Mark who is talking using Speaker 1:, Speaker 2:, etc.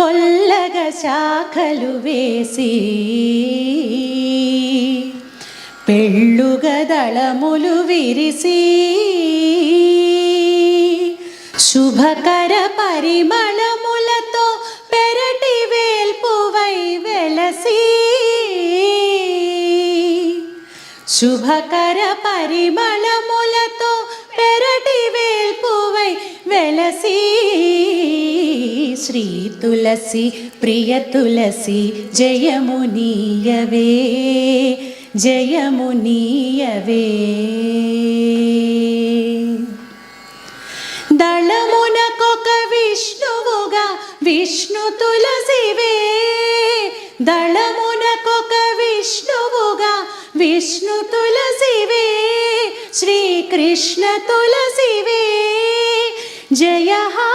Speaker 1: కొల్లగ శాఖలు వేసి పెళ్ళుగదళములు విరిసి శుభకర పరిమళములతో పెరటి వేల్పువై వెలసి శుభకర పరిమళములతో పెరటి వేల్పువై వెలసి శ్రీ తులసి ప్రియ తులసి జయమునీయవే జయమునీయవే దళమునకొక విష్ణువుగా విష్ణు తులసివే. దళమునకొక విష్ణువుగా విష్ణు తులసివే. శ్రీకృష్ణ తులసివే. జయ హా